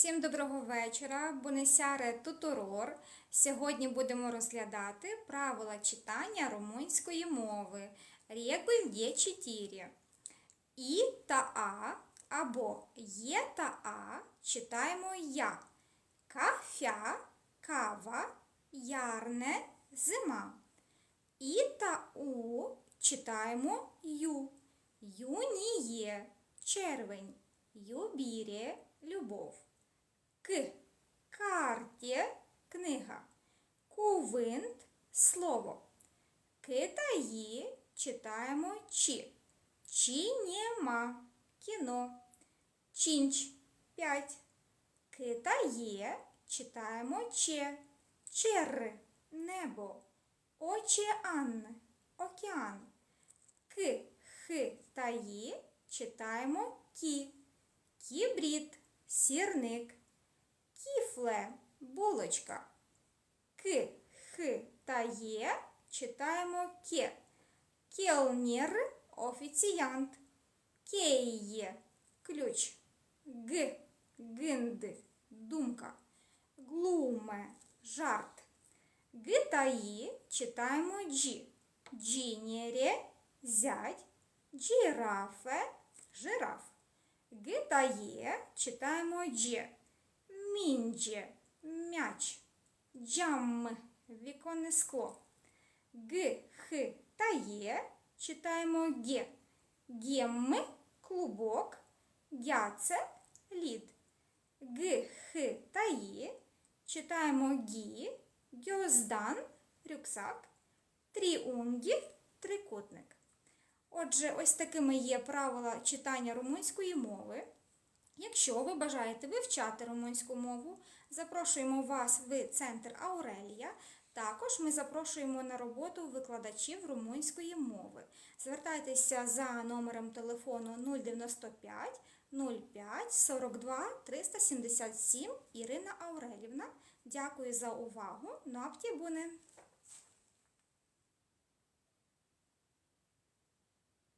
Всім доброго вечора. Бонесяре Туторор. Сьогодні будемо розглядати правила читання румунської мови. Є 4. І та А або є та А читаємо я. Кафя, кава, ярне, зима. І та У читаємо ю. Юніє червень. Юбірє любов. К. Карті книга. Кувинт слово. Китаї читаємо чи. Чінєма кіно. Чінч 5. Китає читаємо че. Чер небо. Очеан океан. К. Х та читаємо кі. Кібрід сірник. Кіфле булочка. К, Х та Є читаємо ке. Келнір офіціянт. Кейє ключ. Г, гинд думка. Глуме жарт. Г та І читаємо джі. Джінєре зять. Джірафе жираф. Г та Є читаємо дже. Міндже м'яч. Джам віконне скло. Г, Х та Є читаємо ге. Гем клубок. Гяце лід. Г, Х та Є читаємо гі. Гьоздан рюкзак. Тріунгів трикутник. Отже, ось такими є правила читання румунської мови. Якщо ви бажаєте вивчати румунську мову, запрошуємо вас в центр Аурелія. Також ми запрошуємо на роботу викладачів румунської мови. Звертайтеся за номером телефону 095 05 42 377 Ірина Аурелівна. Дякую за увагу. Наптє буне!